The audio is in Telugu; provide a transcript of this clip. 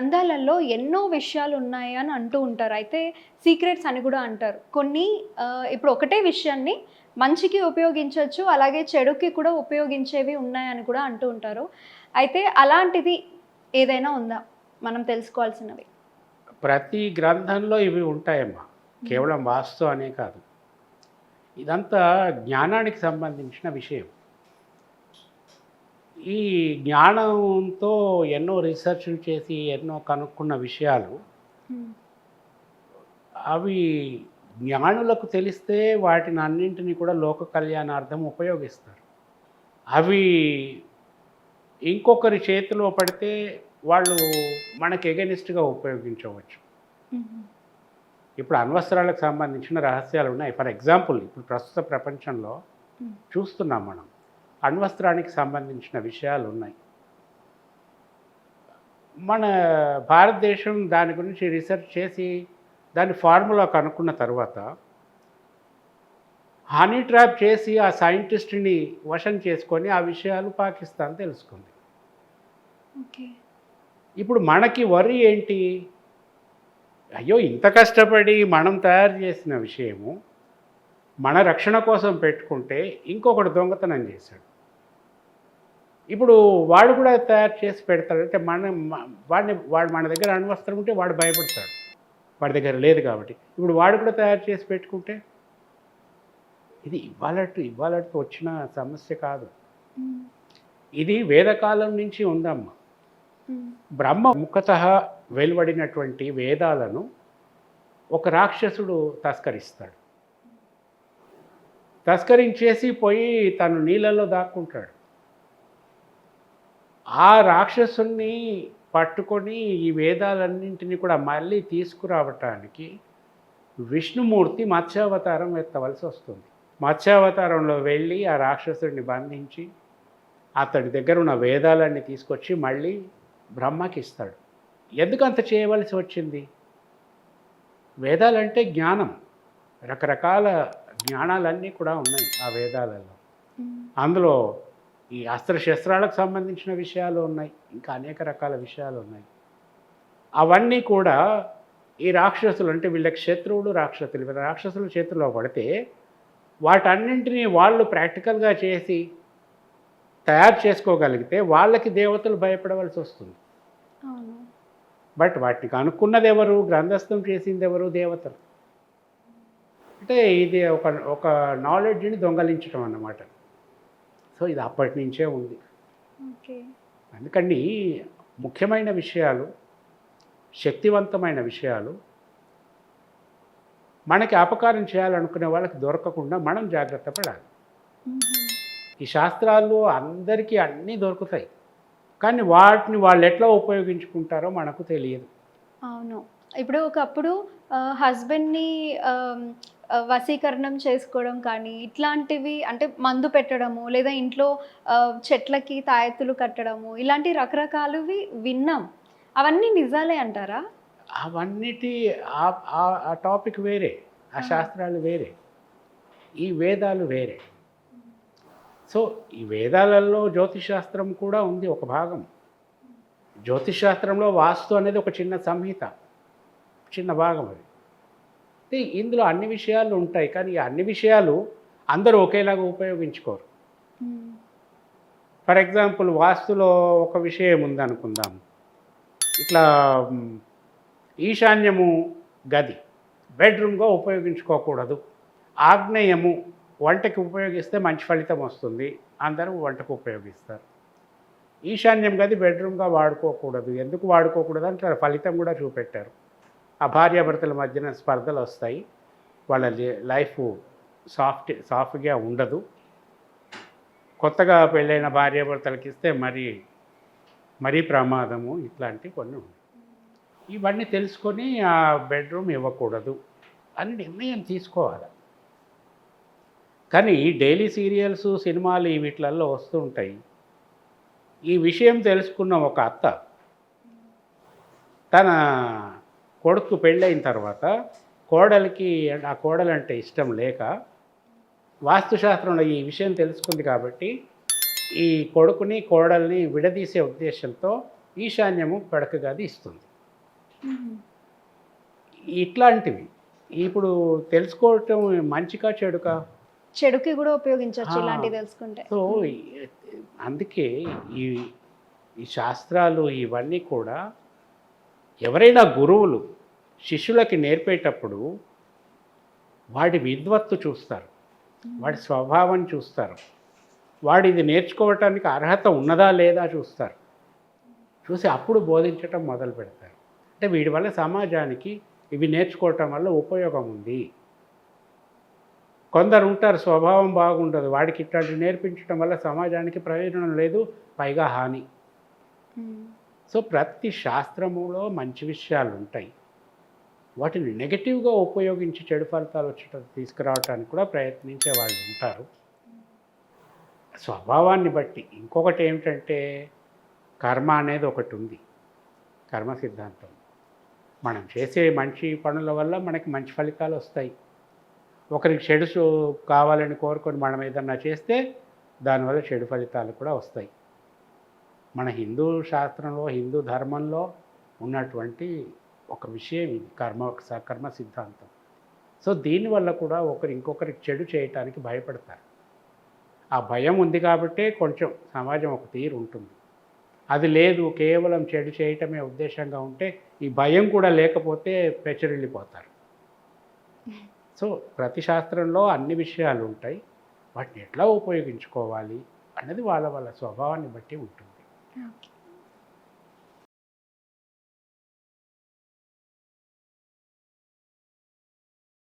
గ్రంథాలలో ఎన్నో విషయాలు ఉన్నాయి అని అంటూ ఉంటారు. అయితే సీక్రెట్స్ అని కూడా అంటారు. కొన్ని ఇప్పుడు ఒకటే విషయాన్ని మంచికి ఉపయోగించవచ్చు అలాగే చెడుకి కూడా ఉపయోగించేవి ఉన్నాయని కూడా అంటూ ఉంటారు. అయితే అలాంటిది ఏదైనా ఉందా? మనం తెలుసుకోవాల్సినవి. ప్రతి గ్రంథంలో ఇవి ఉంటాయమ్మా. కేవలం వాస్తు అనే కాదు. ఇదంతా జ్ఞానానికి సంబంధించిన విషయం. ఈ జ్ఞానంతో ఎన్నో రీసెర్చ్లు చేసి ఎన్నో కనుక్కున్న విషయాలు అవి జ్ఞానులకు తెలిస్తే వాటిని అన్నింటినీ కూడా లోక కళ్యాణార్థం ఉపయోగిస్తారు. అవి ఇంకొకరి చేతిలో పడితే వాళ్ళు మనకి ఎగనిస్ట్గా ఉపయోగించవచ్చు. ఇప్పుడు అణ్వస్త్రాలకు సంబంధించిన రహస్యాలు ఉన్నాయి. ఫర్ ఎగ్జాంపుల్ ఇప్పుడు ప్రస్తుత ప్రపంచంలో. చూస్తున్నాం మనం. అణ్వస్త్రానికి సంబంధించిన విషయాలు ఉన్నాయి. మన భారతదేశం దాని గురించి రీసెర్చ్ చేసి దాని ఫార్ములా కనుక్కున్న తర్వాత హనీ ట్రాప్ చేసి ఆ సైంటిస్ట్ని వశం చేసుకొని ఆ విషయాలు పాకిస్తాన్ తెలుసుకుంది. ఓకే. ఇప్పుడు మనకి వరి ఏంటి? అయ్యో ఇంత కష్టపడి మనం తయారు చేసిన విషయము మన రక్షణ కోసం పెట్టుకుంటే ఇంకొకటి దొంగతనం చేశాడు. ఇప్పుడు వాడు కూడా తయారు చేసి పెడతాడు. అంటే మన వాడిని వాడు మన దగ్గర అణ్వస్త్రం ఉంటే వాడు భయపడతాడు. వాడి దగ్గర లేదు కాబట్టి. ఇప్పుడు వాడు కూడా తయారు చేసి పెట్టుకుంటే? ఇది ఇవ్వాలట్టు ఇవ్వాలట్టు వచ్చిన సమస్య కాదు. ఇది వేదకాలం నుంచి ఉందమ్మా. బ్రహ్మ ముఖత వెలువడినటువంటి వేదాలను ఒక రాక్షసుడు తస్కరిస్తాడు. తస్కరించేసి పోయి తను నీళ్ళలో దాక్కుంటాడు. ఆ రాక్షసుని పట్టుకొని ఈ వేదాలన్నింటినీ కూడా మళ్ళీ తీసుకురావటానికి విష్ణుమూర్తి మత్స్యావతారం ఎత్తవలసి వస్తుంది. మత్స్యావతారంలో వెళ్ళి ఆ రాక్షసుడిని బంధించి అతడి దగ్గర ఉన్న వేదాలన్నీ తీసుకొచ్చి మళ్ళీ బ్రహ్మకి ఇస్తాడు ఎందుకు అంత చేయవలసి వచ్చింది? వేదాలంటే జ్ఞానం. రకరకాల జ్ఞానాలన్నీ కూడా ఉన్నాయి ఆ వేదాలలో. అందులో ఈ అస్త్రశస్త్రాలకు సంబంధించిన విషయాలు ఉన్నాయి ఇంకా అనేక రకాల విషయాలు ఉన్నాయి. అవన్నీ కూడా ఈ రాక్షసులు అంటే వీళ్ళకి శత్రువులు రాక్షసులు వీళ్ళ రాక్షసుల చేతిలో పడితే వాటన్నింటినీ వాళ్ళు ప్రాక్టికల్గా చేసి తయారు చేసుకోగలిగితే వాళ్ళకి దేవతలు భయపడవలసి వస్తుంది. బట్ వాటిని కనుక్కున్నది ఎవరు గ్రంథస్థం చేసింది ఎవరు? దేవతలు. అంటే ఇది ఒక ఒక నాలెడ్జ్ని దొంగలించడం అన్నమాట. సో ఇది అప్పటి నుంచే ఉంది. అందుకని ముఖ్యమైన విషయాలు శక్తివంతమైన విషయాలు మనకి అపకారం చేయాలనుకునే వాళ్ళకి దొరకకుండా మనం జాగ్రత్త పడాలి. ఈ శాస్త్రాలు అందరికీ అన్నీ దొరుకుతాయి. కానీ వాటిని వాళ్ళు ఎట్లా ఉపయోగించుకుంటారో మనకు తెలియదు. అవును. ఇప్పుడు ఒకప్పుడు హస్బెండ్ని వశీకరణం చేసుకోవడం కానీ ఇట్లాంటివి అంటే మందు పెట్టడము లేదా ఇంట్లో చెట్లకి తాయెత్తులు కట్టడము ఇలాంటి రకరకాలవి విన్నాం. అవన్నీ నిజాలే అంటారా? అవన్నిటి ఆ- టాపిక్ వేరే ఆ శాస్త్రాలు వేరే ఈ వేదాలు వేరే. సో ఈ వేదాలలో జ్యోతిశాస్త్రం కూడా ఉంది ఒక భాగం. జ్యోతిశాస్త్రంలో వాస్తు అనేది ఒక చిన్న సంహిత. చిన్న భాగం అది. అయితే ఇందులో అన్ని విషయాలు ఉంటాయి కానీ ఈ అన్ని విషయాలు అందరూ ఒకేలాగా ఉపయోగించుకోరు. ఫర్ ఎగ్జాంపుల్ వాస్తులో ఒక విషయం ఉందనుకుందాం ఇట్లా ఈశాన్యము గది బెడ్రూమ్గా ఉపయోగించుకోకూడదు. ఆగ్నేయము వంటకి ఉపయోగిస్తే మంచి ఫలితం వస్తుంది. అందరూ వంటకు ఉపయోగిస్తారు. ఈశాన్యం గది బెడ్రూమ్గా వాడుకోకూడదు. ఎందుకు వాడుకోకూడదు? అంటే ఫలితం కూడా చూపెట్టారు. ఆ భార్యాభర్తల మధ్యన స్పర్ధలు వస్తాయి. వాళ్ళ లైఫ్ సాఫ్ట్ సాఫ్ట్గా ఉండదు. కొత్తగా పెళ్ళైన భార్యాభర్తలకి ఇస్తే మరి మరీ ప్రమాదము ఇట్లాంటివి కొన్ని ఉన్నాయి ఇవన్నీ తెలుసుకొని ఆ బెడ్రూమ్ ఇవ్వకూడదు అని నిర్ణయం తీసుకోవాలి. కానీ డైలీ సీరియల్స్ సినిమాలు వీటిలల్లో వస్తుంటాయి వస్తూ ఉంటాయి. ఈ విషయం తెలుసుకున్న ఒక అత్త తన కొడుకు పెళ్ళైన తర్వాత కోడలికి ఆ కోడలంటే ఇష్టం లేక వాస్తుశాస్త్రంలో ఈ విషయం తెలుసుకుంది కాబట్టి ఈ కొడుకుని కోడల్ని విడదీసే ఉద్దేశంతో ఈశాన్యము పడక గది ఇస్తుంది. ఇట్లాంటివి. ఇప్పుడు తెలుసుకోవటం మంచిగా చెడుకా? చెడుకి కూడా ఉపయోగించవచ్చు. ఇలాంటివి తెలుసుకుంటే. సో అందుకే ఈ ఈ శాస్త్రాలు ఇవన్నీ కూడా ఎవరైనా గురువులు శిష్యులకి నేర్పేటప్పుడు వాడి విద్వత్తు చూస్తారు. వాడి స్వభావం చూస్తారు. వాడు ఇది నేర్చుకోవటానికి అర్హత ఉన్నదా లేదా చూస్తారు. చూసి అప్పుడు బోధించటం మొదలు పెడతారు. అంటే వీడి వల్ల సమాజానికి ఇవి నేర్చుకోవటం వల్ల ఉపయోగం ఉంది. కొందరు ఉంటారు స్వభావం బాగుండదు. వాడికి ఇట్లాంటివి నేర్పించడం వల్ల సమాజానికి ప్రయోజనం లేదు పైగా హాని. సో ప్రతి శాస్త్రములో మంచి విషయాలు ఉంటాయి వాటిని నెగటివ్గా ఉపయోగించి చెడు ఫలితాలు వచ్చేటట్టు తీసుకురావడానికి కూడా ప్రయత్నించే వాళ్ళు ఉంటారు. స్వభావాన్ని బట్టి ఇంకొకటి ఏమిటంటే కర్మ అనేది ఒకటి ఉంది. కర్మ సిద్ధాంతం. మనం చేసే మంచి పనుల వల్ల మనకి మంచి ఫలితాలు వస్తాయి. ఒకరికి చెడు కావాలని కోరుకొని మనం ఏదన్నా చేస్తే దానివల్ల చెడు ఫలితాలు కూడా వస్తాయి. మన హిందూ శాస్త్రంలో హిందూ ధర్మంలో ఉన్నటువంటి ఒక విషయం ఇది కర్మ స- కర్మ సిద్ధాంతం. సో దీనివల్ల కూడా ఒకరు ఇంకొకరికి చెడు చేయటానికి భయపడతారు. ఆ భయం ఉంది కాబట్టే కొంచెం సమాజం ఒక తీరు ఉంటుంది. అది లేదు కేవలం చెడు చేయటమే ఉద్దేశంగా ఉంటే ఈ భయం కూడా లేకపోతే పెచ్చరిల్లిపోతారు. సో ప్రతి శాస్త్రంలో అన్ని విషయాలు ఉంటాయి. వాటిని ఎట్లా ఉపయోగించుకోవాలి అనేది వాళ్ళ వాళ్ళ స్వభావాన్ని బట్టి ఉంటుంది. Okay.